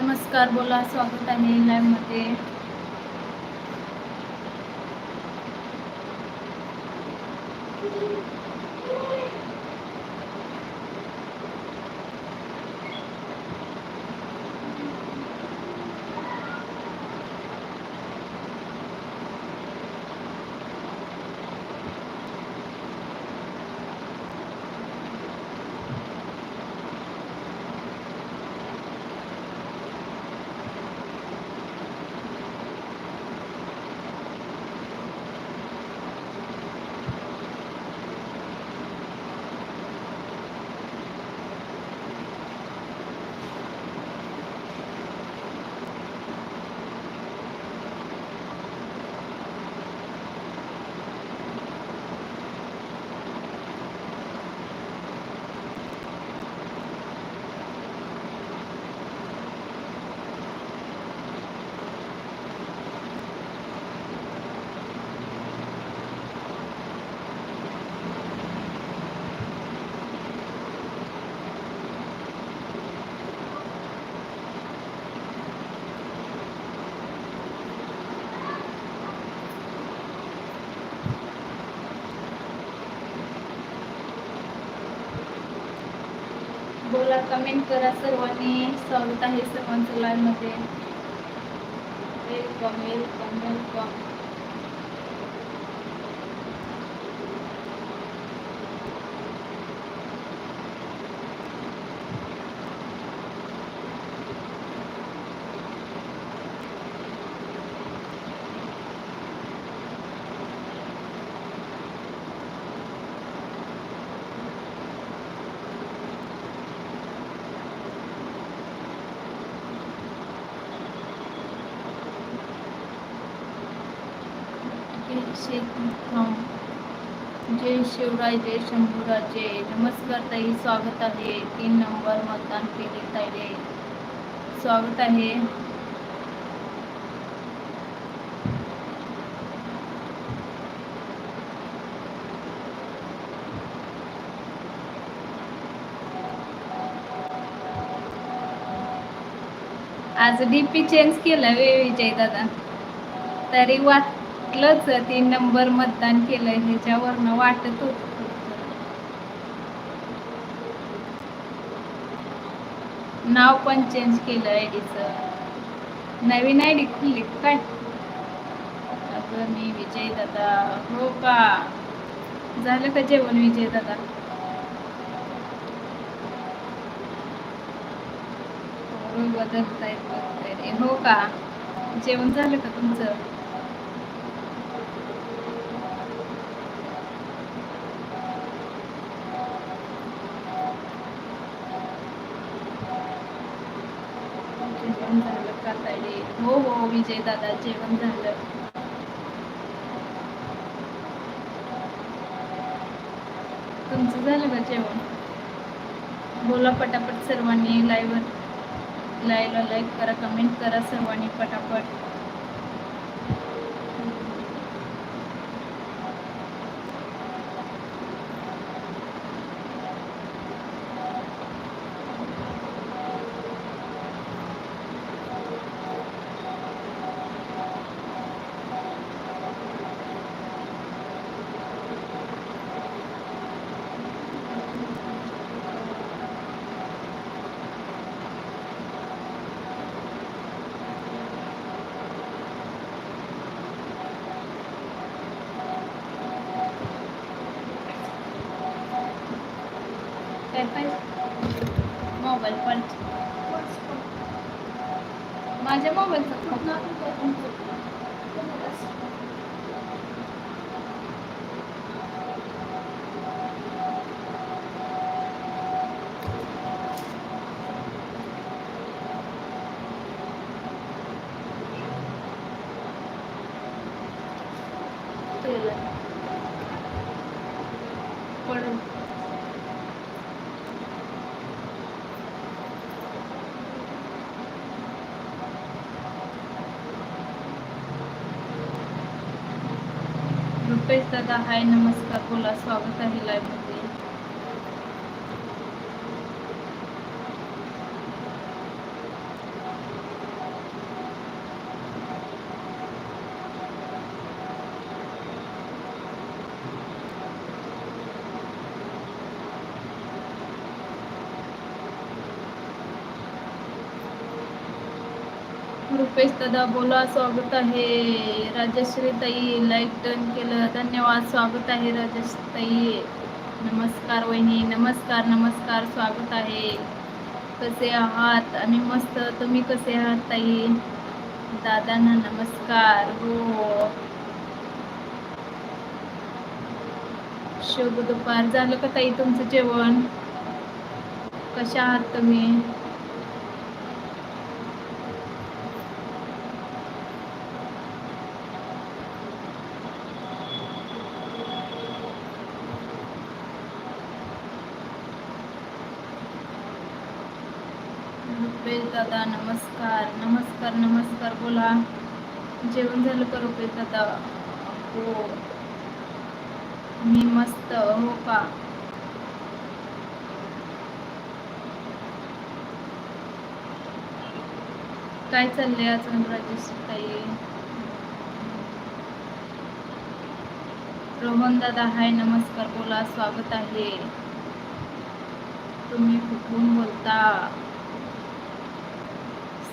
नमस्कार बोला. स्वागत आहे लाईव्हमध्ये. बोला कमेंट करा सर्वांनी. स्वागत आहे सर्वांचं लाईव्हमध्ये. वेलकम वेलकम वेलकम जय शिवराय जय शंभूराजे नमस्कार ताई स्वागत आहे. तीन नंबर मतदान केले ताईले. स्वागत आहे. आज डीपी चेंज केलं वे विजय दादा तरी कुठलंच तीन नंबर मतदान केलं ह्याच्यावरनं वाटत होत. नाव पण चेंज केलं आयडीचं नवीन आयडी खुलली काय? अगं मी विजय दादा हो का? झालं का जेवण विजय दादा बदलतायत बघताय हो का? जेवण झालं का तुमचं? जेवण झालं का ताईडे हो हो विजय दादा जेवण झालं. तुमचं झालं का जेवण? बोला पटापट सर्वांनी लाईव्ह लाईव्हला लाईक करा कमेंट करा सर्वांनी पटापट. पण मोबाईल पण. माझ्या मोबाईलचा रुपेश दादा हाय नमस्कार बोला स्वागत आहे लाईव्हमध्ये रुपेश दादा बोला स्वागत आहे. राजश्री ताई लाईक डन केलं. धन्यवाद स्वागत आहे राजश्री ताई. नमस्कार वहिनी नमस्कार नमस्कार स्वागत आहे. कसे आहात? आम्ही मस्त. तुम्ही कसे आहात ताई? दादांना नमस्कार. हो. शुभ दुपार. झालं का ताई तुमचं जेवण? कशा आहात तुम्ही? रुपेश दादा नमस्कार. नमस्कार नमस्कार. बोला. जेवण झालं का रुपेश दादा? हो. मी मस्त. हो का? काय चाललंय अजून राजेश ताई रोहन दादा हाय. नमस्कार. बोला. स्वागत आहे. तुम्ही कुठून बोलता?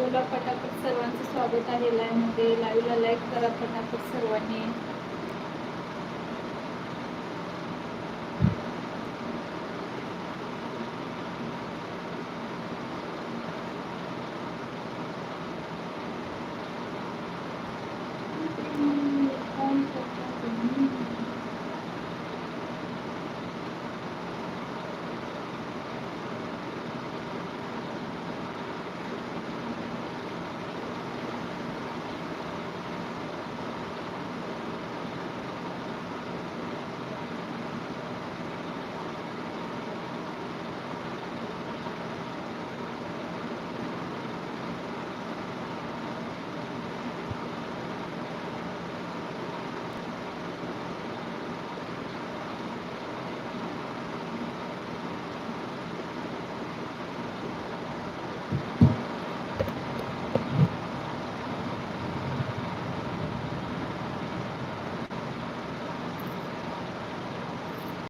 बोला पटापट सर्वांचं स्वागत आहे. लाईव्हमध्ये लाईव्हला लाईक करा पटापट सर्वांनी.